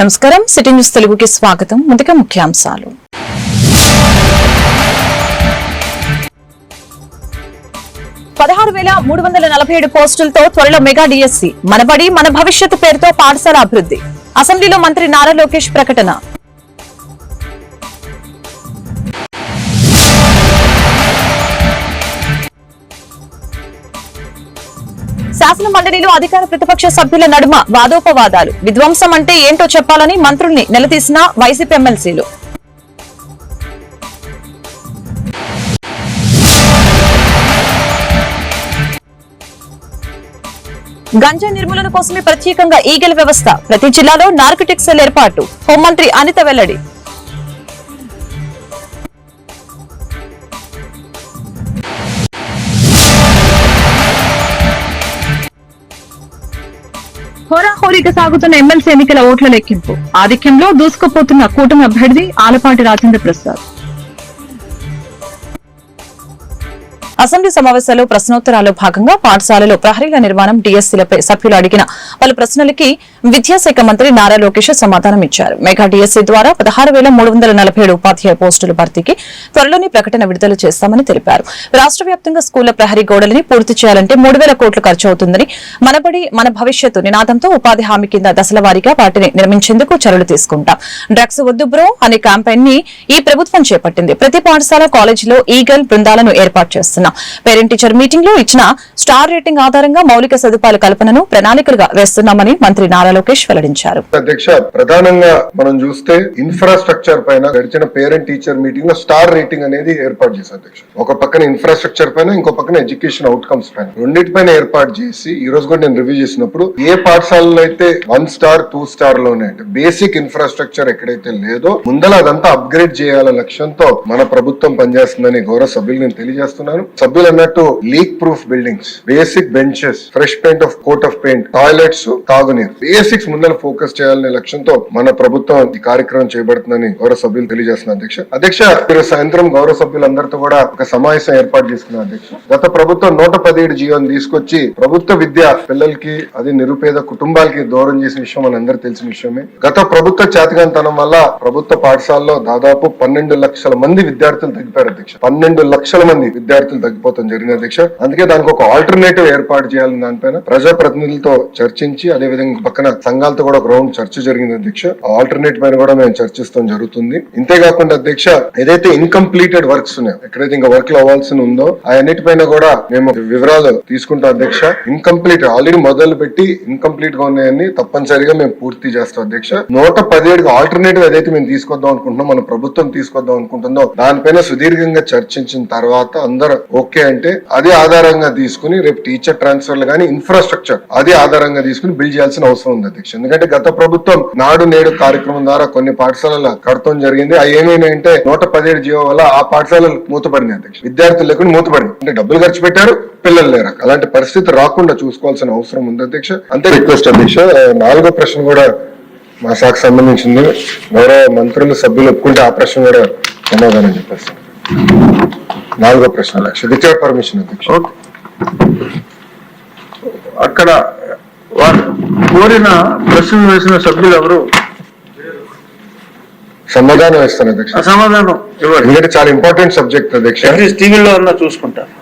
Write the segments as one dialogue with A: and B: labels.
A: నమస్కారం. City news తెలుగుకి స్వాగతం. ముందుగా ముఖ్యాంశాలు. పదహారు వేల మూడు వందల నలభై ఏడు పోస్టులతో త్వరలో మెగా డిఎస్సి. మనబడి మన భవిష్యత్తు పేరుతో పాఠశాల అభివృద్ధి. అసెంబ్లీలో మంత్రి నారా లోకేష్ ప్రకటన. శాసన మండలిలో అధికార ప్రతిపక్ష సభ్యుల నడుమ వాదోపవాదాలు. విధ్వంసం అంటే ఏంటో చెప్పాలని మంత్రుల్ని నిలదీసిన వైసీపీ ఎమ్మెల్సీలు. గంజా నిర్మూలన కోసమే ప్రత్యేకంగా ఈగల వ్యవస్థ. ప్రతి జిల్లాలో నార్కటిక్ సెల్ ఏర్పాటు. హోంమంత్రి అనిత వెల్లడి. పోలిక సాగుతున్న ఎమ్మెల్సీ ఎన్నికల ఓట్ల లెక్కింపు. ఆధిక్యంలో దూసుకుపోతున్న కూటమి అభ్యర్థి ఆలపాటి రాజేంద్ర ప్రసాద్. అసెంబ్లీ సమావేశాల్లో ప్రశ్నోత్తరాల్లో భాగంగా పాఠశాలలో ప్రహరీల నిర్మాణం డిఎస్సీలపై సభ్యులు అడిగిన పలు ప్రశ్నలకి విద్యాశాఖ మంత్రి నారా లోకేష్ సమాధానం ఇచ్చారు. మెగా డిఎస్సీ ద్వారా పదహారు వేల మూడు వందల నలభై ఏడు ఉపాధ్యాయ పోస్టుల భర్తీకి త్వరలోనే ప్రకటన విడుదల చేస్తామని తెలిపారు. రాష్ట్ర వ్యాప్తంగా స్కూళ్ళ ప్రహరీ గోడలని పూర్తి చేయాలంటే మూడు వేల కోట్లు ఖర్చు అవుతుందని మనబడి మన భవిష్యత్తు నినాదంతో ఉపాధి హామీ కింద దశల వారీగా వాటిని నిర్మించేందుకు చర్యలు తీసుకుంటాం. డ్రగ్స్ వద్దు బ్రో అనే క్యాంపెయిన్ని ఈ ప్రభుత్వం చేపట్టింది. ప్రతి పాఠశాల కాలేజీలో ఈగల్ బృందాలను ఏర్పాటు చేస్తున్నాం. పేరెంట్ టీచర్ మీటింగ్లో ఇచ్చిన స్టార్ రేటింగ్ ఆధారంగా మౌలిక సదుపాయాల కల్పనను ప్రణాళికలుగా చేస్తున్నామని మంత్రి నారా లోకేష్ వెల్లడించారు.
B: అధ్యక్ష ప్రధానంగా మనం చూస్తే ఇన్ఫ్రాస్ట్రక్చర్ పైన గడిచిన పేరెంట్ టీచర్ మీటింగ్లో స్టార్ రేటింగ్ అనేది ఏర్పాటు చేశారు అధ్యక్ష. ఒక పక్కన ఇన్ఫ్రాస్ట్రక్చర్ పైన ఇంకో పక్కన ఎడ్యుకేషన్ అవుట్కమ్స్ పైన. రెండింటి పైన ఏర్పాటు చేసి ఈ రోజు కూడా నేను రివ్యూ చేసినప్పుడు ఏ పాఠశాలలో అయితే వన్ స్టార్ టూ స్టార్లోనే అంటే బేసిక్ ఇన్ఫ్రాస్ట్రక్చర్ ఎక్కడైతే లేదో ముందల అదంతా అప్గ్రేడ్ చేయాల లక్ష్యంతో మన ప్రభుత్వం పనిచేస్తుందని గౌరవ సభ్యులు నేను తెలియజేస్తున్నాను. సభ్యులు అన్నట్టు leak proof buildings basic benches fresh paint of coat of paint toilets తాగునీరు బేసిక్స్ ముందర ఫోకస్ చేయాలనే లక్ష్యంతో మన ప్రభుత్వం ఈ కార్యక్రమం చేపడుతుందని గౌరవ సభ్యులు తెలియజేస్తున్నారు అధ్యక్ష. అధ్యక్ష మీరు సాయంత్రం గౌరవ సభ్యులందరితో కూడా ఒక సమావేశం ఏర్పాటు చేసుకున్నారు అధ్యక్ష. గత ప్రభుత్వం నూట పదిహేడు జీవోని తీసుకొచ్చి ప్రభుత్వ విద్య పిల్లలకి అది నిరుపేద కుటుంబాలకి దూరం చేసిన విషయం మన అందరికి తెలిసిన విషయమే. గత ప్రభుత్వ చేతగాంతనం వల్ల ప్రభుత్వ పాఠశాలలో దాదాపు పన్నెండు లక్షల మంది విద్యార్థులు తగ్గిపోయారు అధ్యక్ష. పన్నెండు లక్షల మంది విద్యార్థులు తగ్గిపోతాం జరిగింది అధ్యక్ష. అందుకే దానికి ఒక ఆల్టర్నేటివ్ ఏర్పాటు చేయాలని దానిపైన ప్రజాప్రతినిధులతో చర్చించి అదే విధంగా పక్కన సంఘాలతో కూడా ఒక రౌండ్ చర్చ జరిగింది అధ్యక్ష. ఆల్టర్నేట్ పైన కూడా మేము చర్చిస్తాం జరుగుతుంది. ఇంతేకాకుండా అధ్యక్ష ఏదైతే ఇన్కంప్లీటెడ్ వర్క్స్ ఉన్నాయో ఎక్కడైతే ఇంకా వర్క్లో అవ్వాల్సి ఉందో అన్నిటిపైన కూడా మేము వివరాలు తీసుకుంటాం అధ్యక్ష. ఇన్కంప్లీట్ ఆల్రెడీ మొదలు పెట్టి ఇన్కంప్లీట్గా ఉన్నాయని తప్పనిసరిగా మేము పూర్తి చేస్తాం అధ్యక్ష. నూట పదిహేడుకి ఆల్టర్నేటివ్ ఏదైతే మేము తీసుకొద్దాం అనుకుంటున్నాం మన ప్రభుత్వం తీసుకొద్దాం అనుకుంటుందో దానిపైన సుదీర్ఘంగా చర్చించిన తర్వాత అందరూ ఓకే అంటే అది ఆధారంగా తీసుకుని రేపు టీచర్ ట్రాన్స్ఫర్లు కానీ ఇన్ఫ్రాస్ట్రక్చర్ అది ఆధారంగా తీసుకుని బిల్డ్ చేయాల్సిన అవసరం ఉంది అధ్యక్ష. ఎందుకంటే గత ప్రభుత్వం నాడు నేడు కార్యక్రమం ద్వారా కొన్ని పాఠశాలల కడతం జరిగింది. అవి ఏమైనాయంటే నూట పదిహేడు జీవో వల్ల ఆ పాఠశాలలు మూతపడింది అధ్యక్ష. విద్యార్థులు లేకుండా మూతపడింది అంటే డబ్బులు ఖర్చు పెట్టారు పిల్లలు లేరు. అలాంటి పరిస్థితి రాకుండా చూసుకోవాల్సిన అవసరం ఉంది అధ్యక్ష. అంతే రిక్వెస్ట్ అధ్యక్ష నాలుగో ప్రశ్న కూడా మా శాఖకు సంబంధించింది. గౌరవ మంత్రులు సభ్యులు ఒప్పుకుంటే ఆ ప్రశ్న కూడా సమాధానం చెప్పేస్తాను నాలుగో ప్రశ్న లక్ష్య పర్మిషన్ అధ్యక్ష.
C: అక్కడ వారు కోరిన ప్రశ్నలు వేసిన సభ్యులు ఎవరు?
B: సమాధానం ఇస్తాను అధ్యక్ష.
C: సమాధానం
B: ఎందుకంటే చాలా ఇంపార్టెంట్ సబ్జెక్ట్ అధ్యక్ష.
C: టీవీలో అన్నా చూసుకుంటారు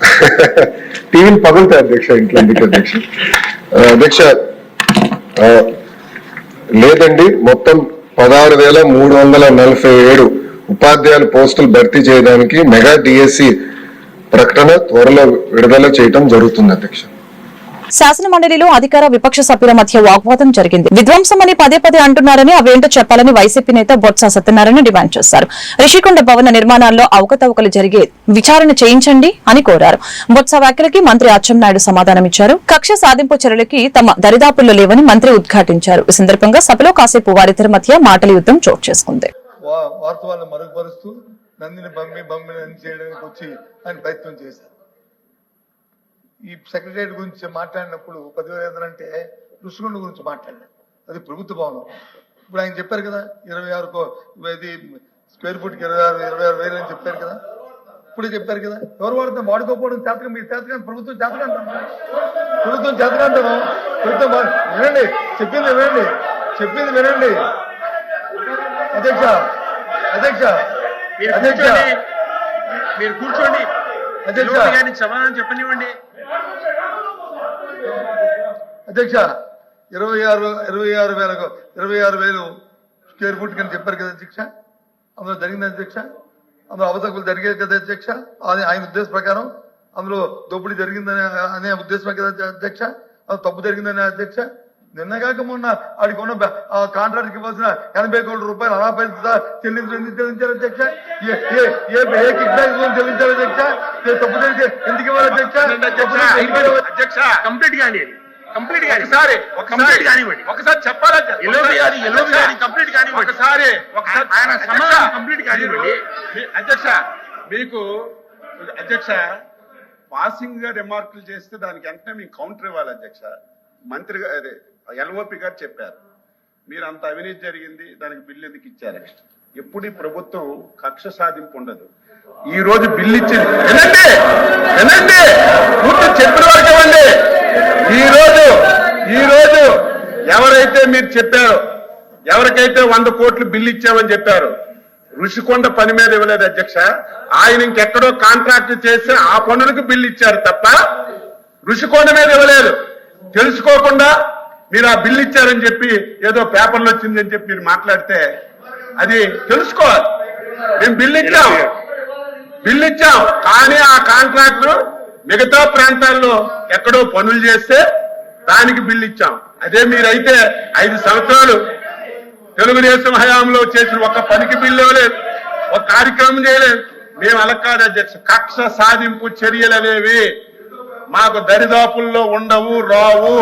B: టీవీలు పగులుతాయి అధ్యక్ష ఇంట్లో అధ్యక్ష. అధ్యక్ష లేదండి మొత్తం పదహారు వేల మూడు వందల నలభై ఏడు ఉపాధ్యాయుల పోస్టులు భర్తీ చేయడానికి మెగా డిఎస్సి ప్రకటన త్వరలో విడుదల చేయడం జరుగుతుంది అధ్యక్ష.
A: శాసన మండలిలో అధికార విపక్ష సభ్యుల మధ్య వాగ్వాదం జరిగింది. విధ్వంసమని పదే పదే అంటున్నారని అవేంటో చెప్పాలని వైసీపీ నేత బొత్స సత్యనారాయణ డిమాండ్ చేశారు. రిషికొండ భవన నిర్మాణాల్లో అవకతవకలు జరిగే విచారణ చేయించండి అని కోరారు. బొత్స వ్యాఖ్యలకి మంత్రి అచ్చెన్నాయుడు సమాధానమిచ్చారు కక్ష సాధింపు చర్యలకి తమ దరిదాపుల్లో లేవని మంత్రి ఉద్ఘాటించారు. ఈ సందర్భంగా సభలో కాసేపు వారిద్దరి మధ్య మాటల యుద్ధం చోటు చేసుకుంది.
D: వాస్తవాలను మరుగుపరుస్తూ నందిని బమ్మి బమ్మిని చేయడానికి వచ్చి ఆయన ప్రయత్నం చేశారు. ఈ సెక్రటరియట్ గురించి మాట్లాడినప్పుడు పదివేల ఏంటంటే ఋషికొండ గురించి మాట్లాడారు అది ప్రభుత్వ భవనం. ఇప్పుడు ఆయన చెప్పారు కదా ఇరవై ఆరు కో- ఇది స్క్వేర్ ఫుట్కి ఇరవై ఆరు ఇరవై ఆరు వేలు అని చెప్పారు కదా. ఇప్పుడే చెప్పారు కదా ఎవరు వాడుతాం వాడుకోకపోవడం చేతకం మీ చేతకం ప్రభుత్వం చేతకంటాం ప్రభుత్వం చేతకంటాము ప్రభుత్వం వినండి చెప్పింది వినండి చెప్పింది వినండి. అధ్యక్ష అధ్యక్ష
E: మీరు
D: అధ్యక్ష.
E: మీరు కూర్చోండి.
D: అధ్యక్ష.
E: సమాధానం చెప్పనివ్వండి.
D: అధ్యక్ష ఇరవై ఆరు ఇరవై ఆరు వేలకు ఇరవై ఆరు వేలు స్క్వేర్ ఫుట్ కింద చెప్పారు కదా అధ్యక్ష? అందులో జరిగింది అధ్యక్ష? అందులో అవతకులు జరిగేది కదా అధ్యక్ష? అది ఆయన ఉద్దేశ ప్రకారం అందులో దోపిడీ జరిగిందనే అనే ఉద్దేశమే కదా అధ్యక్ష? అది తప్పు జరిగిందనే అధ్యక్ష? నిన్నగాక మొన్న ఆడికి ఉన్న ఆ కాంట్రాక్ట్కి ఇవ్వాల్సిన ఎనభై కోట్ల రూపాయలు అలా చెల్లించారు ఎందుకు చెల్లించారు అధ్యక్ష ఏ- ఏ- కిక్ బ్యాక్ చెల్లించారు అధ్యక్ష తప్పు జరిగితే ఎందుకు ఇవ్వాలి అధ్యక్ష?
E: అధ్యక్ష. కంప్లీట్ కానీ కంప్లీట్ కానీ
F: ఒకసారి
E: కంప్లీట్ కానివ్వండి.
F: ఒకసారి చెప్పాలా?
E: కంప్లీట్ కానివ్వండి.
F: ఒకసారి ఒకసారి
E: ఆయన సమాధానం కంప్లీట్ కానివ్వండి.
F: అధ్యక్ష మీకు అధ్యక్ష పాసింగ్గా రిమార్కులు చేస్తే దానికి వెంటనే మీకు కౌంటర్ ఇవ్వాలి అధ్యక్ష. మంత్రి అదే ఎల్ఓపి గారు చెప్పారు. మీరు అంత అవినీతి జరిగింది దానికి బిల్లు ఎందుకు ఇచ్చారు? ఎప్పుడు ప్రభుత్వం కక్ష సాధింపు ఉండదు. ఈ రోజు బిల్లు ఇచ్చింది. వినండి వినండి. పూర్తి చెప్పిన వరకు ఇవ్వండి. ఈ రోజు ఈ రోజు ఎవరైతే మీరు చెప్పారో ఎవరికైతే వంద కోట్లు బిల్లు ఇచ్చామని చెప్పారు ఋషికొండ పని మీద ఇవ్వలేదు అధ్యక్ష. ఆయన ఇంకెక్కడో కాంట్రాక్ట్ చేసి ఆ పనులకు బిల్లు ఇచ్చారు తప్ప ఋషికొండ మీద ఇవ్వలేదు. తెలుసుకోకుండా మీరు ఆ బిల్ ఇచ్చారని చెప్పి ఏదో పేపర్లో వచ్చిందని చెప్పి మీరు మాట్లాడితే అది తెలుసుకోవాలి. మేము బిల్లు ఇచ్చాం. బిల్ ఇచ్చాం. కానీ ఆ కాంట్రాక్టర్ మిగతా ప్రాంతాల్లో ఎక్కడో పనులు చేస్తే దానికి బిల్ ఇచ్చాం. అదే మీరైతే ఐదు సంవత్సరాలు తెలుగుదేశం హయాంలో చేసిన ఒక పనికి బిల్ ఇవ్వలేదు. ఒక కార్యక్రమం చేయలేదు. మేము అలక్కాడ అధ్యక్ష కక్ష సాధింపు చర్యలు అనేవి మాకు దరిదాపుల్లో ఉండవు రావు.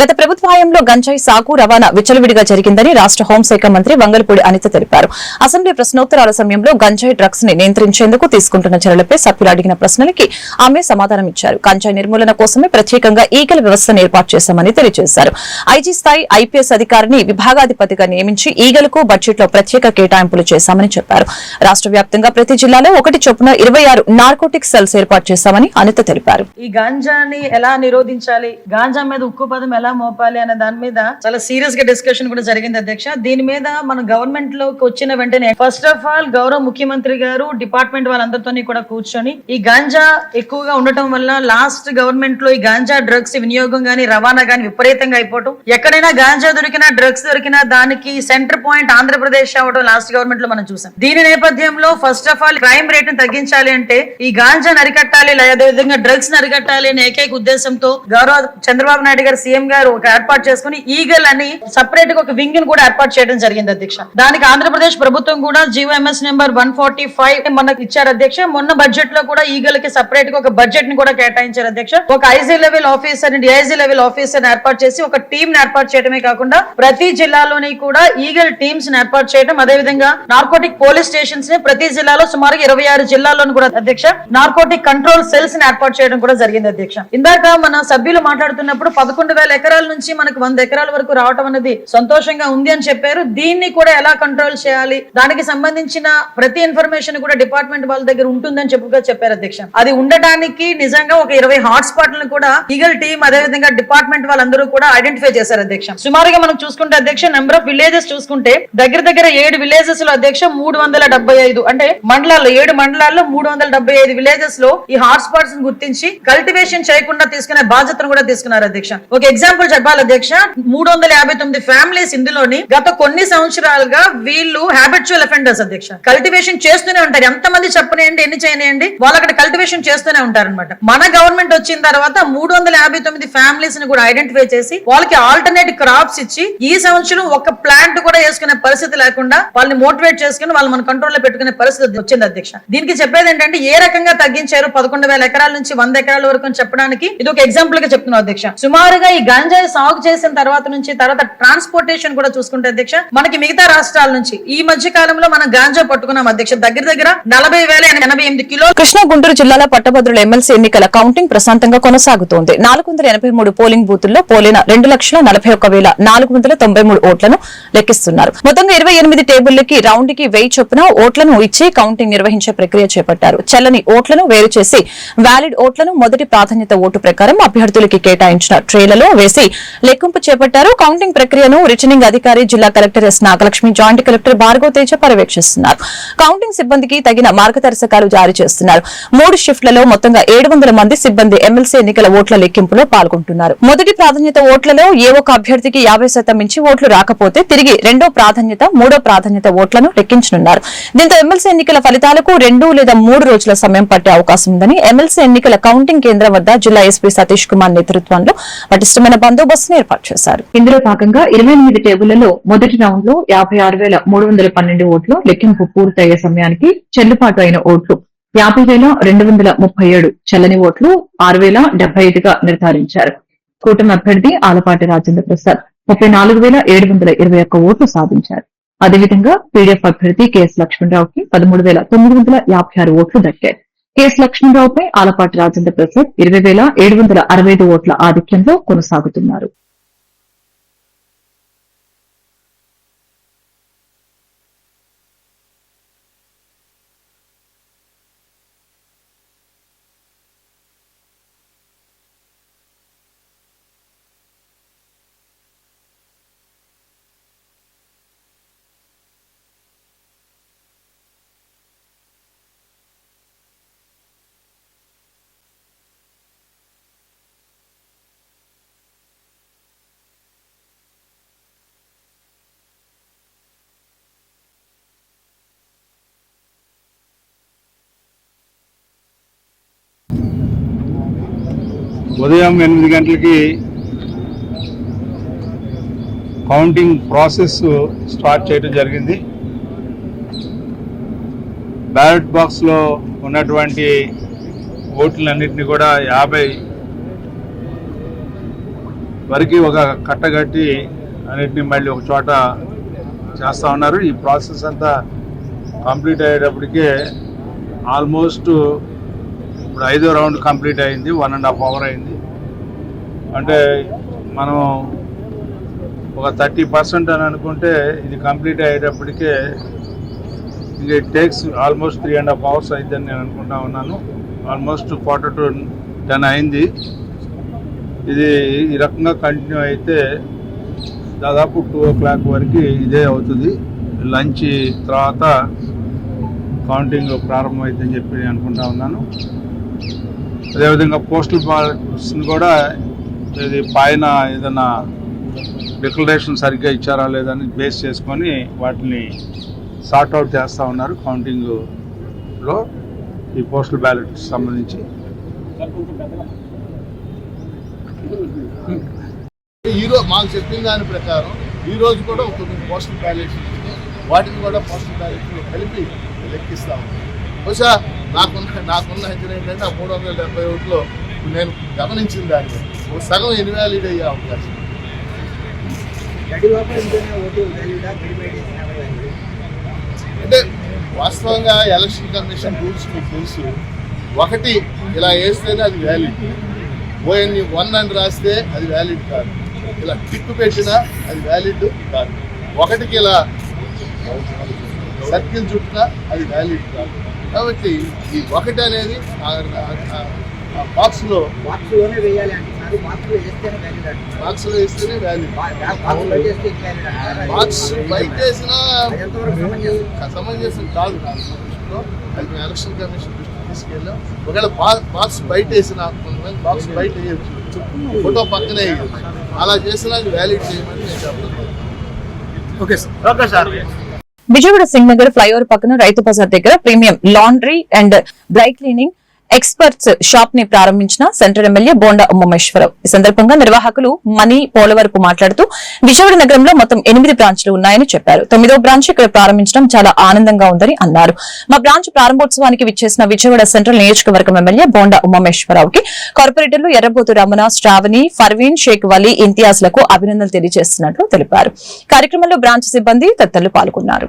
A: గత ప్రభుత్వ హయాంలో గంజాయి సాగు రవాణా విచ్చలవిడిగా జరిగిందని రాష్ట్ర హోంశాఖ మంత్రి వంగలపూడి అనిత తెలిపారు. అసెంబ్లీ ప్రశ్నోత్తరాల సమయంలో గంజాయి డ్రగ్స్ని నియంత్రించేందుకు తీసుకుంటున్న చర్యలపై సభ్యులు అడిగిన ప్రశ్నలకి ఆమె సమాధానం ఇచ్చారు. గంజాయి నిర్మూలన కోసమే ప్రత్యేకంగా ఈగల వ్యవస్థను ఏర్పాటు చేశామని తెలియజేశారు. ఐజీ స్థాయి ఐపీఎస్ అధికారిని విభాగాధిపతిగా నియమించి ఈగలకు బడ్జెట్లో ప్రత్యేక కేటాయింపులు చేశామని చెప్పారు. రాష్ట్ర వ్యాప్తంగా ప్రతి జిల్లాలో ఒకటి చొప్పున ఇరవై ఆరు నార్కోటిక్ సెల్స్ ఏర్పాటు చేశామని అనిత తెలిపారు.
G: ఈ గాంజాని ఎలా నిరోధించాలి? గాంజా మీద ఉక్కు పదం ఎలా మోపాలి అనే దాని మీద చాలా సీరియస్గా డిస్కషన్ కూడా జరిగింది అధ్యక్ష. దీని మీద మన గవర్నమెంట్లోకి వచ్చిన వెంటనే ఫస్ట్ ఆఫ్ ఆల్ గౌరవ ముఖ్యమంత్రి గారు డిపార్ట్మెంట్ వాళ్ళందరితో కూడా కూర్చొని ఈ గాంజా ఎక్కువగా ఉండటం వల్ల లాస్ట్ గవర్నమెంట్లో ఈ గాంజా డ్రగ్స్ వినియోగం గానీ రవాణా గానీ విపరీతంగా అయిపోవటం. ఎక్కడైనా గాంజా దొరికినా డ్రగ్స్ దొరికినా దానికి సెంటర్ పాయింట్ ఆంధ్రప్రదేశ్ అవడం లాస్ట్ గవర్నమెంట్లో మనం చూసాం. దీని నేపథ్యంలో ఫస్ట్ ఆఫ్ ఆల్ క్రైమ్ రేట్ని తగ్గించాలి అంటే ఈ గాంజా అరికట్టాలి లేదా అదేవిధంగా డ్రగ్స్ అరికట్టాలి అనే ఏకైక ఉద్దేశంతో గౌరవ చంద్రబాబు నాయుడు గారు సీఎం గారు ఒక ఏర్పాటు చేసుకుని ఈగల్ అని సపరేట్గా ఒక వింగ్ని కూడా ఏర్పాటు చేయడం జరిగింది అధ్యక్ష. దానికి ఆంధ్రప్రదేశ్ ప్రభుత్వం కూడా GOMS number one forty five మనకు ఇచ్చారు అధ్యక్ష. మొన్న బడ్జెట్లో కూడా ఈగల్కి సపరేట్గా ఒక బడ్జెట్ని కూడా కేటాయించారు అధ్యక్ష. ఒక IG level officer DIG level officer ఏర్పాటు చేసి ఒక టీమ్ని ఏర్పాటు చేయడమే కాకుండా ప్రతి జిల్లాలోని కూడా ఈగల్ టీమ్స్ని ఏర్పాటు చేయడం అదే విధంగా నార్కోటిక్ పోలీస్ స్టేషన్స్ని ప్రతి జిల్లాలో సుమారు ఇరవై ఆరు జిల్లాల్లోనూ కూడా అధ్యక్ష నార్కోటిక్ కంట్రోల్ సెల్స్ని ఏర్పాటు చేయడం కూడా జరిగింది అధ్యక్ష. ఇందాక మన సభ్యులు మాట్లాడుతున్నప్పుడు పదకొండు వేల ఎకరాల నుంచి మనకు వంద ఎకరాల వరకు రావటం అనేది సంతోషంగా ఉంది అని చెప్పారు. దీన్ని కూడా ఎలా కంట్రోల్ చేయాలి? దానికి సంబంధించిన ప్రతి ఇన్ఫర్మేషన్ కూడా డిపార్ట్మెంట్ వాళ్ళ దగ్గర ఉంటుందని చెప్పుగా చెప్పారు అధ్యక్ష. అది ఉండటానికి నిజంగా ఒక ఇరవై హాట్ స్పాట్లను కూడా ఈగల్ టీమ్ అదే విధంగా డిపార్ట్మెంట్ వాళ్ళందరూ కూడా ఐడెంటిఫై చేశారు అధ్యక్ష. సుమారుగా మనం చూసుకుంటే అధ్యక్ష నెంబర్ ఆఫ్ విలేజెస్ చూసుకుంటే దగ్గర దగ్గర ఏడు విలేజెస్లో అధ్యక్ష మూడు వందల డెబ్బై ఐదు అంటే మండలాల్లో ఏడు మండలాల్లో మూడు వందల డెబ్బై ఐదు విలేజెస్లో ఈ హాట్ స్పాట్స్ గుర్తించి కల్టివేషన్ చేయకుండా తీసుకునే బాధ్యతను కూడా తీసుకున్నారు అధ్యక్ష. ఒక ఎగ్జాంపుల్ చెప్పాలి అధ్యక్ష. మూడు వందల యాభై తొమ్మిది ఫ్యామిలీస్ ఇందులోని గత కొన్ని సంవత్సరాలుగా వీళ్ళు హ్యాబిచువల్ అఫెండర్స్ అధ్యక్ష. కల్టివేషన్ చేస్తూనే ఉంటారు. ఎంత మంది చెప్పనేయండి ఎన్ని చేయనియండి వాళ్ళు అక్కడ కల్టివేషన్ చేస్తూనే ఉంటారు అనమాట మన గవర్నమెంట్ వచ్చిన తర్వాత మూడు వందల యాభై తొమ్మిది ఫ్యామిలీస్ని కూడా ఐడెంటిఫై చేసి వాళ్ళకి ఆల్టర్నేట్ క్రాప్స్ ఇచ్చి ఈ సంవత్సరం ఒక ప్లాంట్ కూడా వేసుకునే పరిస్థితి లేకుండా వాళ్ళని మోటివేట్ చేసుకుని వాళ్ళు మన కంట్రోల్లో పెట్టుకునే పరిస్థితి వచ్చింది అధ్యక్ష. దీనికి చెప్పేది ఏంటంటే ఏ రకంగా తగ్గించారు? పదకొండు వేల ఎకరాల నుంచి వంద ఎకరాల వరకు చెప్పడానికి ఇది ఒక ఎగ్జాంపుల్గా చెప్తున్నాం అధ్యక్ష. సుమారుగా ఈ గంజాయి సాగు చేసిన తర్వాత నుంచి తర్వాత ట్రాన్స్పోర్టేషన్ కూడా చూసుకుంటే అధ్యక్ష మనకి మిగతా రాష్ట్రాల నుంచి ఈ మధ్య కాలంలో మనం గాంజా పట్టుకున్నాం అధ్యక్ష. దగ్గర దగ్గర నలభై వేల ఎనభై ఎనిమిది కిలో
A: కృష్ణా గుంటూరు జిల్లాల పట్టభద్రుల ఎమ్మెల్సీ ఎన్నికల కౌంటింగ్ ప్రశాంతంగా కొనసాగుతోంది. నాలుగు వందల ఎనభై మూడు పోలింగ్ బూతుల్లో పోలిన రెండు లక్షల నలభై ఒక్క వేల నాలుగు వందల తొంభై మూడు ఓట్లను లెక్కిస్తున్నారు. మొత్తంగా ఇరవై ఎనిమిది టేబుల్లకి రౌండ్కి వెయ్యి చొప్పున ఓట్లను ఇచ్చి కౌంటింగ్ నిర్వహించే ప్రక్రియ చేపట్టారు. చెల్లని ఓట్లను వేరు చేసి వ్యాలిడ్ ఓట్లను మొదటి ప్రాధాన్యత ఓటు ప్రకారం అభ్యర్థులకి కేటాయించిన ట్రేలలో వేసి లెక్కింపు చేపట్టారు. కౌంటింగ్ ప్రక్రియను రిటర్నింగ్ అధికారి జిల్లా collector S Nagalakshmi joint collector Bhargav Teja పర్యవేక్షిస్తున్నారు. Counting సిబ్బందికి తగిన మార్గదర్శకాలు జారీ చేస్తున్నారు. మూడు షిఫ్ట్లలో మొత్తంగా ఏడు మంది సిబ్బంది ఎమ్మెల్సీ ఎన్నికల ఓట్ల లెక్కింపులో పాల్గొంటున్నారు. మొదటి ప్రాధాన్యత ఓట్లలో ఏ ఒక్క అభ్యర్థికి యాభై శాతం మించి ఓట్లు రాకపోతే తిరిగి రెండో ప్రాధాన్యత మూడో ప్రాధాన్యత ఓట్లను లెక్కించనున్నారు. దీంతో ఎమ్మెల్సీ ఎన్నికల ఫలితాలకు రెండు లేదా మూడు రోజుల సమయం పట్టే అవకాశం ఉందని ఎమ్మెల్సీ ఎన్నికల కౌంటింగ్ కేంద్రం వద్ద జిల్లా ఎస్పీ సతీష్ కుమార్ నేతృత్వంలో పటిష్టమైన బందోబస్తును ఏర్పాటు చేశారు. ఇందులో భాగంగా ఇరవై ఎనిమిది టేబుళ్ళలో మొదటి రౌండ్లో యాభై ఆరు వేల మూడు వందల పన్నెండు ఓట్లు లెక్కింపు పూర్తయ్యే సమయానికి చెల్లుబాటు అయిన ఓట్లు. యాభై వేల రెండు వందల ముప్పై ఏడు చెల్లని ఓట్లు ఆరు వేల డెబ్బై ఐదుగా నిర్ధారించారు. కూటమి అభ్యర్థి ఆలపాటి రాజేంద్ర ప్రసాద్ ముప్పై నాలుగు వేల ఏడు వందల ఇరవై ఒక్క ఓట్లు సాధించారు. అదేవిధంగా పీడీఎఫ్ అభ్యర్థి కెఎస్ లక్ష్మణరావుకి పదమూడు వేల తొమ్మిది వందల యాభై ఆరు ఓట్లు దక్కాయి. కెఎస్ లక్ష్మణరావుపై ఆలపాటి రాజేంద్ర ప్రసాద్ ఇరవై వేల ఏడు వందల అరవై ఐదు ఓట్ల ఆధిక్యంలో కొనసాగుతున్నారు.
H: ఉదయం ఎనిమిది గంటలకి కౌంటింగ్ ప్రాసెస్ స్టార్ట్ చేయడం జరిగింది. బ్యాలెట్ బాక్స్లో ఉన్నటువంటి ఓట్లన్నింటినీ కూడా యాభై వరకు ఒక కట్టగట్టి అన్నిటిని మళ్ళీ ఒక చోట చేస్తూ ఉన్నారు. ఈ ప్రాసెస్ అంతా కంప్లీట్ అయ్యేటప్పటికే ఆల్మోస్ట్ ఇప్పుడు ఐదో రౌండ్ కంప్లీట్ అయింది వన్ అండ్ హాఫ్ అవర్ అయింది. అంటే మనం ఒక థర్టీ పర్సెంట్ అని అనుకుంటే ఇది కంప్లీట్ అయ్యేటప్పటికే ఇంకా it takes almost three and half hours అయిందని నేను అనుకుంటా ఉన్నాను. ఆల్మోస్ట్ క్వార్టర్ టు టెన్ అయింది. ఇది ఈ రకంగా కంటిన్యూ అయితే దాదాపు టూ ఓ క్లాక్ వరకు ఇదే అవుతుంది. లంచ్ తర్వాత కౌంటింగ్ ప్రారంభమైందని చెప్పి అనుకుంటా ఉన్నాను. అదేవిధంగా పోస్టల్ బ్యాలెట్స్ కూడా ఇది పైన ఏదైనా డిక్లరేషన్ సరిగ్గా ఇచ్చారా లేదని బేస్ చేసుకొని వాటిని సార్ట్అవుట్ చేస్తూ ఉన్నారు కౌంటింగ్లో ఈ పోస్టల్ బ్యాలెట్ సంబంధించి.
I: ఈరోజు మాకు చెప్పిన దాని ప్రకారం ఈరోజు కూడా ఒక కొన్ని పోస్టల్ బ్యాలెట్స్ వాటిని కూడా పోస్టల్ బ్యాలెట్లో కలిపి లెక్కిస్తాము బహుశా నాకున్న నాకున్న అంచనా ఏంటంటే ఆ మూడు వందల డెబ్బై ఒకటిలో నేను గమనించిన దాన్ని. ఒక సగం ఇన్వాలిడ్ అయ్యే అవకాశం. అంటే వాస్తవంగా ఎలక్షన్ కమిషన్ రూల్స్ మీకు తెలుసు. ఒకటి ఇలా వేస్తేనే అది వ్యాలిడ్ ఓఎన్ఈ వన్ అని రాస్తే అది వ్యాలిడ్ కాదు. ఇలా టిక్ పెట్టినా అది వ్యాలిడ్ కాదు. ఒకటికి ఇలా సర్కిల్ చుట్టినా అది వ్యాలిడ్ కాదు. కాబట్టి ఈ ఒకటి అనేది బాక్స్లో
J: బాక్స్లోనే వేయాలి అంటున్నారు బాక్స్లో వేస్తేనే వ్యాలిడ్ అంటున్నారు
I: బాక్స్ వేస్తేనే వ్యాలిడ్
J: బాక్స్లో
I: బయట వేసినా
J: సమంజసం?
I: కాదు. అది మేము ఎలక్షన్ కమిషన్ దృష్టికి తీసుకెళ్ళాం. ఒకవేళ బాక్స్ బయట వేసిన కొంతమంది బాక్స్ బయట వేయచ్చు. ఫోటో పక్కనే అలా చేసినా అది వ్యాలిడ్ చేయమని నేను చెప్పడం
H: okay sir.
A: Vijayawada Singh Nagar flyover పక్కన రైతు బజార్ దగ్గర premium laundry and dry cleaning experts షాప్ని ప్రారంభించిన సెంట్రల్ ఎమ్మెల్యే బోండా ఉమ్మేశ్వరరావు ఈ సందర్భంగా నిర్వాహకులు మణి పోలవరపు మాట్లాడుతూ విజయవాడ నగరంలో మొత్తం ఎనిమిది బ్రాంచ్లు ఉన్నాయని చెప్పారు. తొమ్మిదో బ్రాంచ్ ఇక్కడ ప్రారంభించడం చాలా ఆనందంగా ఉందని అన్నారు. మా బ్రాంచ్ ప్రారంభోత్సవానికి విచ్చేసిన విజయవాడ సెంట్రల్ నియోజకవర్గం ఎమ్మెల్యే బోండా ఉమ్మేశ్వరరావుకి కార్పొరేటర్లు ఎర్రబోతు రమణ శ్రావణి ఫర్వీన్ షేక్ వలీ ఇంతియాజ్లకు అభినందనలు తెలియజేస్తున్నట్లు తెలిపారు. కార్యక్రమంలో బ్రాంచ్ సిబ్బంది తదితరులు పాల్గొన్నారు.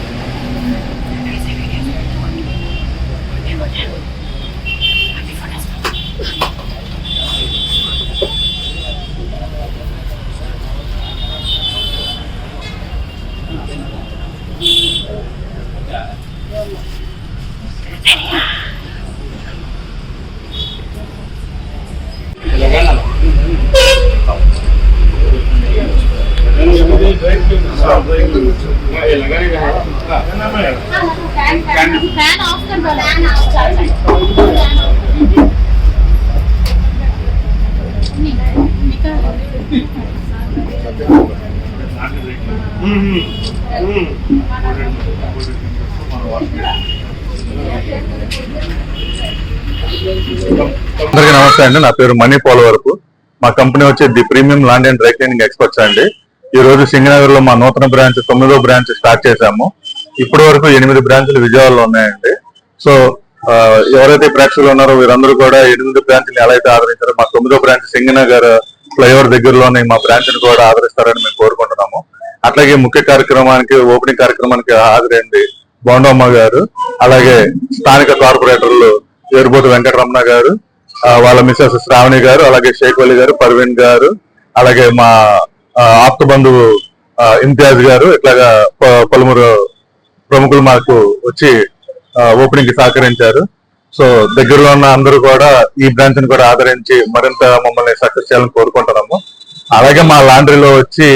C: నమస్తే అండి నా పేరు మణి పోలవరపు మా కంపెనీ వచ్చి the premium laundry and dry cleaning experts అండి. ఈ రోజు సింగనగర్లో మా నూతన బ్రాంచ్ తొమ్మిదో బ్రాంచ్ స్టార్ట్ చేశాము. ఇప్పటి వరకు ఎనిమిది బ్రాంచ్లు విజయవాడలో ఉన్నాయండి. సో ఎవరైతే ప్రేక్షకులు ఉన్నారో వీరందరూ కూడా ఎనిమిది బ్రాంచ్ని ఎలా అయితే ఆదరించారో మా తొమ్మిదో బ్రాంచ్ సింగనగర్ ఫ్లైఓవర్ దగ్గరలోనే మా బ్రాంచ్ని కూడా ఆదరిస్తారని మేము కోరుకుంటున్నాము. అట్లాగే ముఖ్య కార్యక్రమానికి ఓపెనింగ్ కార్యక్రమానికి హాజరైంది బోండమ్మ గారు. అలాగే స్థానిక కార్పొరేటర్లు ఏరుబోతు వెంకటరమణ గారు. వాళ్ళ మిస్సెస్ శ్రావణి గారు అలాగే షేక్ వలి గారు పర్వీన్ గారు అలాగే మా ఆప్త బంధువు ఆ, ఇంతియాజ్ గారు ఇట్లాగా ప- పలువురు ప్రముఖులు మాకు వచ్చి ఓపెనింగ్కి సహకరించారు. సో దగ్గరలో ఉన్న అందరూ కూడా ఈ బ్రాంచ్ని కూడా ఆదరించి మరింత మమ్మల్ని సక్సెస్ చేయాలని కోరుకుంటున్నాము. అలాగే మా లాండ్రీలో వచ్చి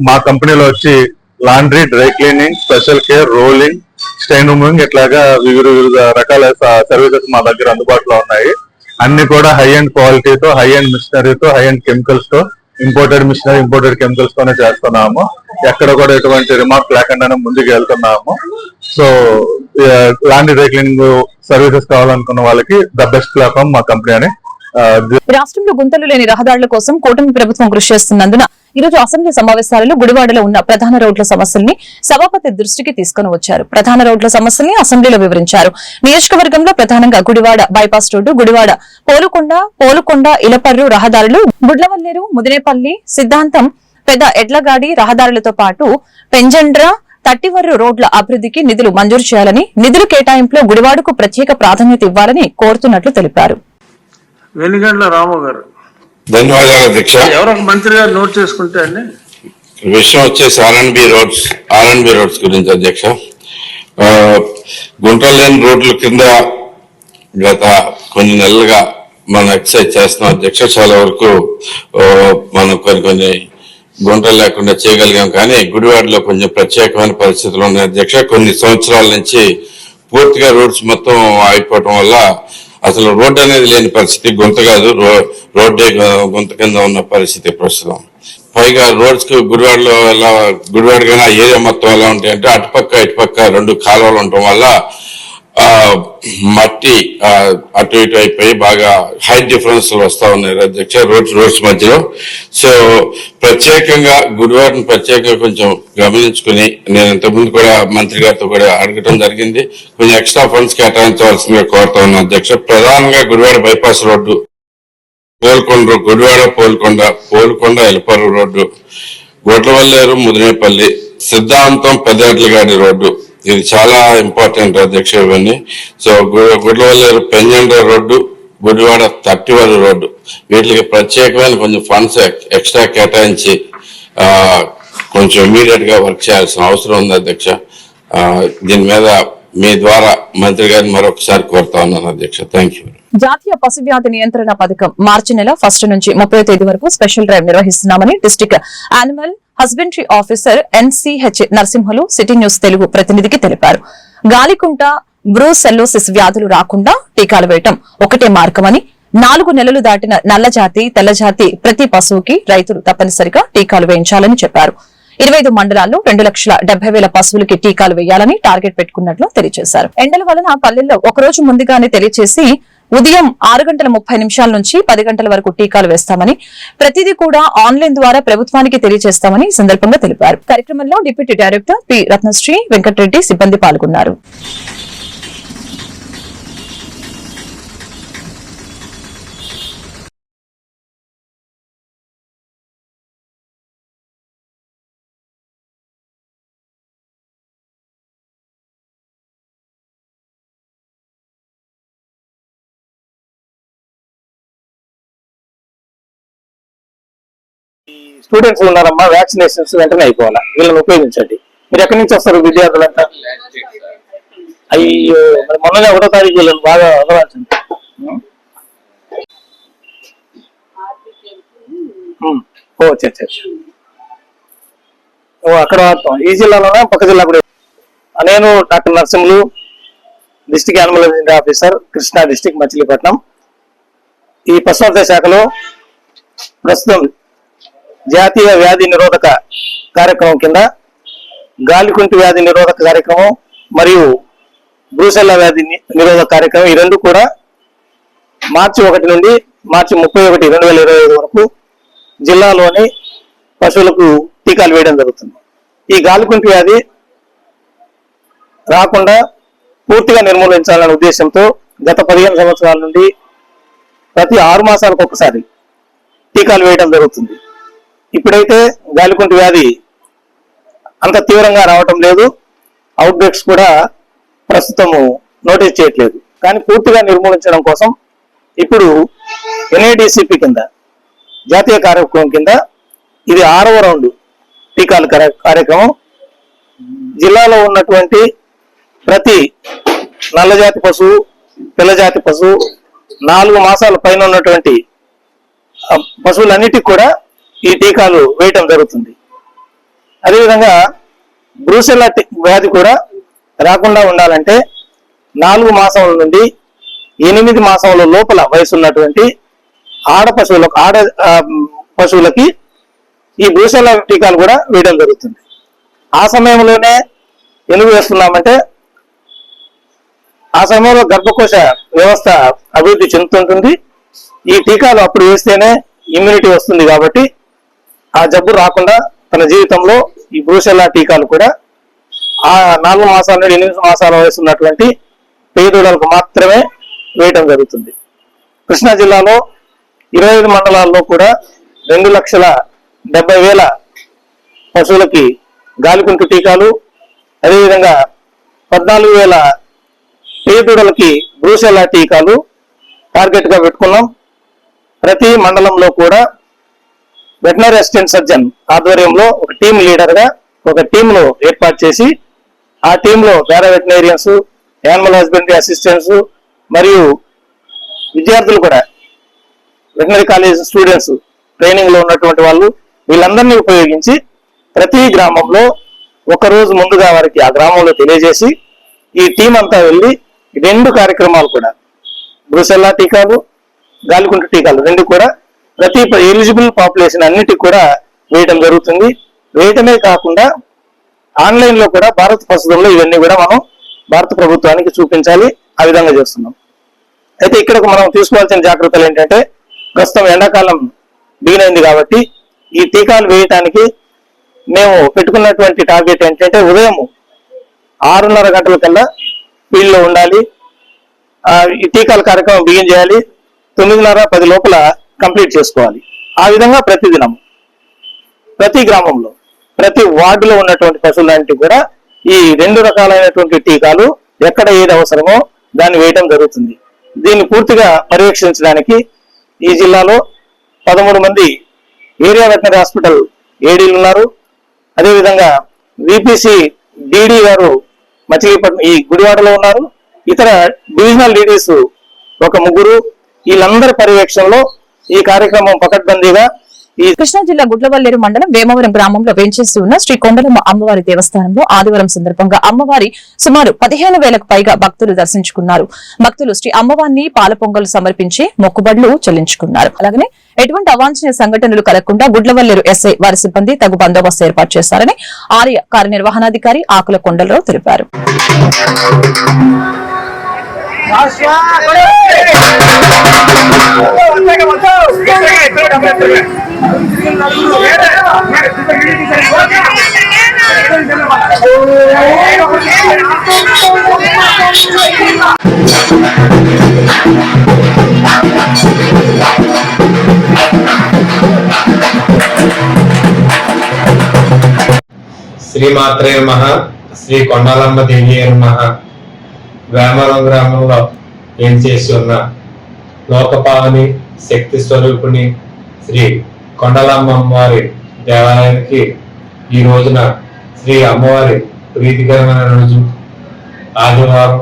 C: మా కంపెనీలో వచ్చి laundry dry cleaning special care rolling stain removing ఇట్లాగా వివిధ వివిధ రకాల సర్వీసెస్ మా దగ్గర అందుబాటులో ఉన్నాయి. అన్ని కూడా హై అండ్ క్వాలిటీతో హై అండ్ మిషనరీతో హై అండ్ కెమికల్స్తో ఇంపోర్టెడ్ మిషనరీ ఇంపోర్టెడ్ కెమికల్స్ తోనే చేస్తున్నాము. ఎక్కడ కూడా ఎటువంటి రిమార్క్ లేకుండానే ముందుకు వెళ్తున్నాము. సో లాండ్రీ డ్రై సర్వీసెస్ కావాలనుకున్న వాళ్ళకి ద బెస్ట్ ప్లాట్ఫామ్ మా కంపెనీ అని uh,
A: రాష్ట్రంలో గుంతలు లేని రహదారుల కోసం కూటమి ప్రభుత్వం కృషి చేస్తున్నందున ఈ రోజు అసెంబ్లీ సమావేశాలలో గుడివాడలో ఉన్న ప్రధాన రోడ్ల సమస్యల్ని సభాపతి దృష్టికి తీసుకుని వచ్చారు. ప్రధాన రోడ్ల సమస్యల్ని అసెంబ్లీలో వివరించారు. నియోజకవర్గంలో ప్రధానంగా గుడివాడ బైపాస్ రోడ్డు గుడివాడ పోలుకొండ పోలుకొండ ఇలపర్రు రహదారులు గుడ్లవల్లేరు ముదినేపల్లి సిద్ధాంతం పెద్ద ఎడ్లగాడి రహదారులతో పాటు పెంజండ్ర తట్టివర్రు రోడ్ల అభివృద్ధికి నిధులు మంజూరు చేయాలని నిధులు కేటాయింపులో గుడివాడకు ప్రత్యేక ప్రాధాన్యత ఇవ్వాలని కోరుతున్నట్లు తెలిపారు.
C: వెనుగండ్ల రాము గారు
K: ధన్యవాదాలు అధ్యక్ష.
C: మంత్రి గారు నోట్ చేసుకుంటే అండి.
K: విషయం వచ్చేసి ఆర్ఎన్బి రోడ్స్ ఆర్ఎన్బి రోడ్స్ గురించి అధ్యక్ష. గుంటలు లేని రోడ్ల కింద గత కొన్ని నెలలుగా మనం ఎక్సర్సైజ్ చేస్తున్నాం. అధ్యక్ష చాలా వరకు మనం కొన్ని కొన్ని గుంటలు లేకుండా చేయగలిగాం. కానీ గుడివాడలో కొంచెం ప్రత్యేకమైన పరిస్థితులు ఉన్నాయి. అధ్యక్ష కొన్ని సంవత్సరాల నుంచి పూర్తిగా రోడ్స్ మొత్తం ఆగిపోవటం వల్ల అసలు రోడ్డు అనేది లేని పరిస్థితి గుంత కాదు. రో- రోడ్డే గుంత కింద ఉన్న పరిస్థితి ప్రస్తుతం. పైగా రోడ్స్కి గుడివాడలో ఎలా గుడివాడ కన్నా ఏరియా మొత్తం ఎలా ఉంటాయంటే అటుపక్క ఇటుపక్క రెండు కాలువలు ఉండటం వల్ల మట్టి అటు ఇటు అయిపోయి బాగా హై డిఫరెన్స్ వస్తా ఉన్నాయి. అధ్యక్ష రోడ్స్ రోడ్స్ మధ్యలో. సో ప్రత్యేకంగా గుడివాడని ప్రత్యేకంగా కొంచెం గమనించుకుని నేను ఇంతకుముందు కూడా మంత్రి గారితో కూడా అడగటం జరిగింది. కొంచెం ఎక్స్ట్రా ఫండ్స్ కేటాయించవలసిందిగా కోరుతా ఉన్నాను అధ్యక్ష. ప్రధానంగా Gudivada bypass road Polkonda Gudivada Polkonda Polkonda Elaparu road Godlavalleru Mudinepalli Siddhantam పెద్దట్లగాడి road ఇది చాలా ఇంపార్టెంట్ అధ్యక్ష ఇవన్నీ. సో గు- పెంజండ రోడ్డు గుడివాడ తట్టివారి రోడ్డు. వీటికి ప్రత్యేకమైన కొంచెం ఫండ్స్ ఎక్స్ట్రా కేటాయించి కొంచెం ఇమీడియట్గా వర్క్ చేయాల్సిన అవసరం ఉంది అధ్యక్ష. దీని మీద మీ ద్వారా మంత్రి గారిని మరొకసారి కోరుతా ఉన్నాను అధ్యక్ష. థ్యాంక్ యూ
A: జాతీయ పశువ్యాధి నియంత్రణ పథకం మార్చి నెల ఫస్ట్ నుంచి ముప్పై తేదీ వరకు స్పెషల్ డ్రైవ్ నిర్వహిస్తున్నామని district animal husbandry officer NCH Narasimhulu City News Telugu ప్రతినిధికి తెలిపారు. గాలికుంట బ్రూసెల్లోసిస్ వ్యాధులు రాకుండా టీకాలు వేయటం ఒకటే మార్గమని నాలుగు నెలలు దాటిన నల్లజాతి తెల్లజాతి ప్రతి పశువుకి రైతులు తప్పనిసరిగా టీకాలు వేయించాలని చెప్పారు. ఇరవై ఐదు మండలాల్లో రెండు లక్షల డెబ్బై వేల పశువులకి టీకాలు వేయాలని టార్గెట్ పెట్టుకున్నట్లు తెలియజేశారు. ఎండల వలన పల్లెల్లో ఒక రోజు ముందుగానే తెలియజేసి ఉదయం ఆరు గంటల ముప్పై నిమిషాల నుంచి పది గంటల వరకు టీకాలు వేస్తామని ప్రతిదీ కూడా ఆన్లైన్ ద్వారా ప్రభుత్వానికి తెలియజేస్తామని సందర్భంగా తెలిపారు. కార్యక్రమంలో deputy director P Ratnasri Venkatareddy సిబ్బంది పాల్గొన్నారు.
L: స్టూడెంట్స్ ఉన్నారమ్మా వ్యాక్సినేషన్స్ వెంటనే అయిపోవాలా? వీళ్ళని ఉపయోగించండి. మీరు ఎక్కడి నుంచి వస్తారు విద్యార్థులంతా? అయ్యో మరి మొన్ననే ఒకటో తారీఖు వీళ్ళని బాగా వదలాల్సింది. ఓ. ఓ అక్కడ ఈ జిల్లాలోనే? పక్క జిల్లా కూడా. నేను doctor Narasimhulu district animal husbandry officer Krishna district Machilipatnam. ఈ పశువర్ధ శాఖలో ప్రస్తుతం జాతీయ వ్యాధి నిరోధక కార్యక్రమం కింద గాలికుంటి వ్యాధి నిరోధక కార్యక్రమం మరియు బ్రూసెల్లా వ్యాధి నిరోధక కార్యక్రమం ఈ రెండు కూడా మార్చి ఒకటి నుండి మార్చి ముప్పై ఒకటి రెండు వేల ఇరవై ఐదు వరకు జిల్లాలోని పశువులకు టీకాలు వేయడం జరుగుతుంది. ఈ గాలికుంటి వ్యాధి రాకుండా పూర్తిగా నిర్మూలించాలనే ఉద్దేశంతో గత పదిహేను సంవత్సరాల నుండి ప్రతి ఆరు మాసాలకు ఒకసారి టీకాలు వేయడం జరుగుతుంది. ఇప్పుడైతే గాలికుంటు వ్యాధి అంత తీవ్రంగా రావటం లేదు. అవుట్బ్రేక్స్ కూడా ప్రస్తుతము నోటీస్ చేయట్లేదు. కానీ పూర్తిగా నిర్మూలించడం కోసం ఇప్పుడు ఎన్ఏడిసిపి కింద జాతీయ కార్యక్రమం కింద ఇది ఆరవ రౌండ్ టీకాల కార్యక్రమం. జిల్లాలో ఉన్నటువంటి ప్రతి నల్లజాతి పశువు పిల్లజాతి పశువు నాలుగు మాసాల పైన ఉన్నటువంటి పశువులన్నిటికి కూడా ఈ టీకాలు వేయటం జరుగుతుంది. అదేవిధంగా బ్రూసెల్లా వ్యాధి కూడా రాకుండా ఉండాలంటే నాలుగు మాసముల నుండి ఎనిమిది మాసముల లోపల వయసు ఉన్నటువంటి ఆడ పశువులకు ఆడ పశువులకి ఈ బ్రూసెల్లా టీకాలు కూడా వేయడం జరుగుతుంది. ఆ సమయంలోనే ఎందుకు వేస్తున్నామంటే ఆ సమయంలో గర్భకోశ వ్యవస్థ అభివృద్ధి చెందుతుంటుంది. ఈ టీకాలు అప్పుడు వేస్తేనే ఇమ్యూనిటీ వస్తుంది కాబట్టి ఆ జబ్బు రాకుండా తన జీవితంలో ఈ బ్రూసెల్లా టీకాలు కూడా ఆ నాలుగు మాసాల నుండి ఎనిమిది మాసాల వయసు ఉన్నటువంటి పేదోడలకు మాత్రమే వేయటం జరుగుతుంది. కృష్ణా జిల్లాలో ఇరవై ఐదు మండలాల్లో కూడా రెండు లక్షల డెబ్బై వేల పశువులకి గాలికుంటు టీకాలు అదేవిధంగా పద్నాలుగు వేల పేదోడలకి బ్రూసెల్లా టీకాలు టార్గెట్గా పెట్టుకున్నాం. ప్రతి మండలంలో కూడా వెటనరీ అసిస్టెంట్ సర్జన్ ఆధ్వర్యంలో ఒక టీం లీడర్గా ఒక టీమ్ను ఏర్పాటు చేసి ఆ టీమ్లో para veterinarians animal husbandry assistants మరియు విద్యార్థులు కూడా వెటనరీ కాలేజ్ స్టూడెంట్స్ ట్రైనింగ్లో ఉన్నటువంటి వాళ్ళు వీళ్ళందరినీ ఉపయోగించి ప్రతి గ్రామంలో ఒక రోజు ముందుగా వారికి ఆ గ్రామంలో తెలియజేసి ఈ టీం అంతా వెళ్ళి రెండు కార్యక్రమాలు కూడా బ్రూసెల్లా టీకాలు గాలికుంట టీకాలు రెండు కూడా ప్రతి ఎలిజిబుల్ పాపులేషన్ అన్నిటికి కూడా వేయటం జరుగుతుంది. వేయటమే కాకుండా ఆన్లైన్లో కూడా భారత ప్రస్తుతంలో ఇవన్నీ కూడా మనం భారత ప్రభుత్వానికి చూపించాలి. ఆ విధంగా చేస్తున్నాం. అయితే ఇక్కడ మనం తీసుకోవాల్సిన జాగ్రత్తలు ఏంటంటే ప్రస్తుతం ఎండాకాలం బిగినైంది కాబట్టి ఈ టీకాలు వేయటానికి మేము పెట్టుకున్నటువంటి టార్గెట్ ఏంటంటే ఉదయం ఆరున్నర గంటల కల్లా ఫీల్డ్లో ఉండాలి ఈ టీకాల కార్యక్రమం బిగిన్ చేయాలి. తొమ్మిదిన్నర పది లోపల కంప్లీట్ చేసుకోవాలి. ఆ విధంగా ప్రతిదినం ప్రతి గ్రామంలో ప్రతి వార్డులో ఉన్నటువంటి పశువులన్నింటి కూడా ఈ రెండు రకాలైనటువంటి టీకాలు ఎక్కడ ఏది అవసరమో దాన్ని వేయడం జరుగుతుంది. దీన్ని పూర్తిగా పర్యవేక్షించడానికి ఈ జిల్లాలో పదమూడు మంది ఏరియా వెటనరీ హాస్పిటల్ ఏడీలు ఉన్నారు. అదేవిధంగా విపిసి డిడి గారు మచిలీపట్నం ఈ గుడివాడలో ఉన్నారు. ఇతర డివిజనల్ లీడర్స్ ఒక ముగ్గురు. వీళ్ళందరి పర్యవేక్షణలో ఈ కార్యక్రమం పకడ్బందీగా ఈ
A: కృష్ణా జిల్లా గుడ్లవల్లేరు మండలం వేమవరం గ్రామంలో వేంచేసి ఉన్న శ్రీ కొండలమ్మ అమ్మవారి దేవస్థానంలో ఆదివారం సందర్భంగా అమ్మవారి సుమారు పదిహేను వేలకు పైగా భక్తులు దర్శించుకున్నారు. భక్తులు శ్రీ అమ్మవారిని పాల పొంగలు సమర్పించి మొక్కుబడులు చెల్లించుకున్నారు. అలాగనే ఎటువంటి అవాంఛనీయ సంఘటనలు కలగకుండా గుడ్లవల్లేరు ఎస్ఐ వారి సిబ్బంది తగు బందోబస్తు ఏర్పాటు చేశారని ఆర్య కార్యనిర్వహణాధికారి ఆకుల కొండలరావు తెలిపారు.
M: శ్రీమాత్రే నమ శ్రీ కొండాలమ్మ దేవి నమ వేమవరం గ్రామంలో ఏం చేసి ఉన్న లోకపావని శక్తి స్వరూపిణి శ్రీ కొండలమ్మ అమ్మవారి దేవాలయానికి ఈ రోజున శ్రీ అమ్మవారి ప్రీతికరమైన రోజు. ఆదివారం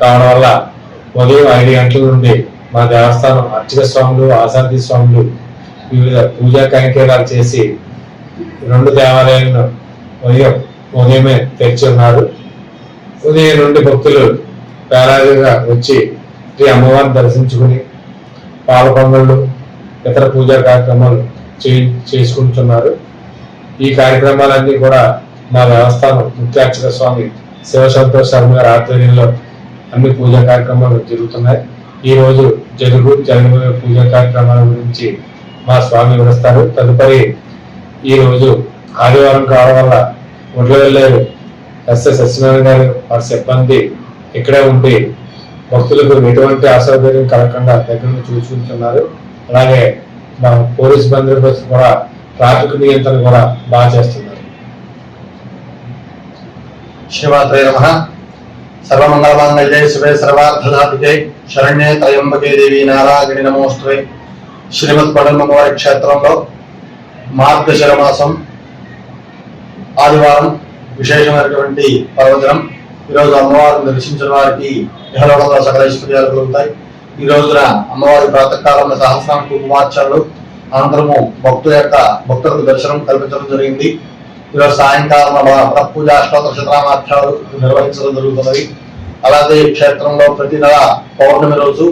M: కావడం వల్ల ఉదయం ఐదు గంటల నుండి మా దేవస్థానం అర్చక స్వాములు ఆసాది స్వాములు వివిధ పూజా కైంకర్యాలు చేసి రెండు దేవాలయాలను ఉదయం ఉదయమే తెరిచి ఉన్నారు. ఉదయం నుండి భక్తులు పేరాదిగా వచ్చి శ్రీ అమ్మవారిని దర్శించుకుని పాల పొంగళ్ళు ఇతర పూజా కార్యక్రమాలు చే చేసుకుంటున్నారు. ఈ కార్యక్రమాలన్నీ కూడా మా దేవస్థానం ముఖ్యార్చక స్వామి శివసంతోష్ శర్మ గారి ఆధ్వర్యంలో అన్ని పూజా కార్యక్రమాలు జరుగుతున్నాయి. ఈ రోజు జరుగు జరగబోయే పూజా కార్యక్రమాల గురించి మా స్వామి వివరిస్తారు. తదుపరి ఈ రోజు ఆదివారం కావడం వల్ల ఒడ్ల వెళ్ళారు ఎస్ఎస్ సత్యనారాయణ గారు వారి సిబ్బంది ఇక్కడే ఉండి భక్తులకు ఎటువంటి అసౌకర్యం కలగకుండా దగ్గర చూసుకుంటున్నారు. అలాగే మా పోలీస్ బందోబస్తు కూడా ట్రాఫిక్ నియంత్రణ కూడా బాగా చేస్తున్నారు.
N: శ్రీమాత్రే నమ. సర్వమంగళమాంగళ్యే శివే సర్వార్థదాపికే శరణ్యే త్రయంబకే దేవి నారాయణి నమోస్తువే శ్రీమద్ పడమవారి క్షేత్రంలో మార్గశిర మాసం ఆదివారం విశేషమైనటువంటి పర్వదినం. ఈరోజు అమ్మవారిని దర్శించిన వారికి ఇహలోకంలో సకల ఐశ్వర్యాలు కలుగుతాయి. ఈ రోజున అమ్మవారి ప్రాతకాలంలో సహస్రం కుంకుమార్చనలు అనంతరము భక్తుల యొక్క భక్తులకు దర్శనం కల్పించడం జరిగింది. ఈరోజు సాయంకాలం పూజ అష్టోత్తర శతనామాఖ్యాలు నిర్వహించడం జరుగుతున్నది. అలాగే ఈ క్షేత్రంలో ప్రతి నెల పౌర్ణమి రోజు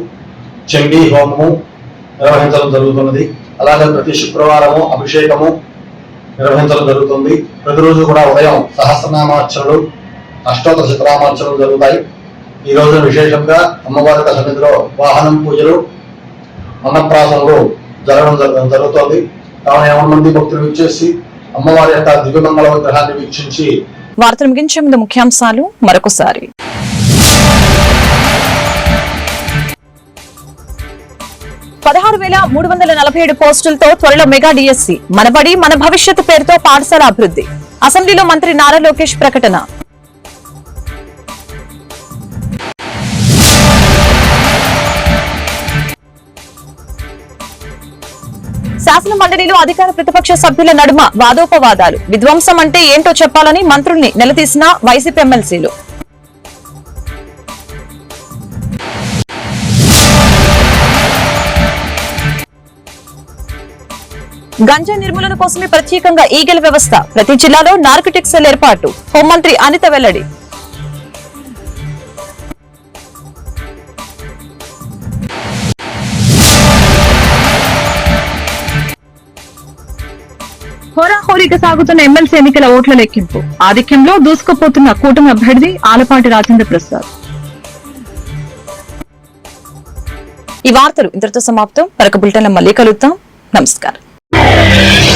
N: చండీ హోమము నిర్వహించడం జరుగుతున్నది. అలాగే ప్రతి శుక్రవారము అభిషేకము నిర్వహించడం జరుగుతుంది. ప్రతిరోజు కూడా ఉదయం సహస్రనామార్చనలు అష్టోత్తర శతనామార్చనలు జరుగుతాయి. ఈ రోజు విశేషంగా అమ్మవారి యొక్క సన్నిధిలో వాహనం పూజలు అన్నప్రాసనలు జరగడం జరగ- జరుగుతోంది. కావున ఎవరి మంది భక్తులు విచ్చేసి అమ్మవారి యొక్క దివ్యమంగళ విగ్రహాన్ని వీక్షించి
A: వార్తలు ముగించే ముందు ముఖ్యాంశాలు మరొకసారి. పదహారు వేల మూడు వందల నలభై ఏడు పోస్టులతో త్వరలో మెగా డిఎస్సి మనబడి మన భవిష్యత్తు పేరుతో పాఠశాల అభివృద్ధి. అసెంబ్లీలో మంత్రి నారా లోకేష్ ప్రకటన. శాసన మండలిలో అధికార ప్రతిపక్ష సభ్యుల నడుమ వాదోపవాదాలు. విధ్వంసం అంటే ఏంటో చెప్పాలని మంత్రుల్ని నిలదీసిన వైసీపీ ఎమ్మెల్సీలు. గంజా నిర్మూలన కోసమే ప్రత్యేకంగా ఈగల వ్యవస్థ. ప్రతి జిల్లాలో నార్కటిక్ సెల్ ఏర్పాటు. హోంమంత్రి అనిత వెల్లడి. హోరాహోరీగా సాగుతున్న ఎమ్మెల్సీ ఎన్నికల ఓట్ల లెక్కింపు. ఆధిక్యంలో దూసుకుపోతున్న కూటమి అభ్యర్థి ఆలపాటి రాజేంద్ర ప్రసాద్. ఈ వార్తలు ఇంతటితో సమాప్తం. మరొక బులెటిన్ మళ్ళీ కలుద్దాం. నమస్కారం. Yeah.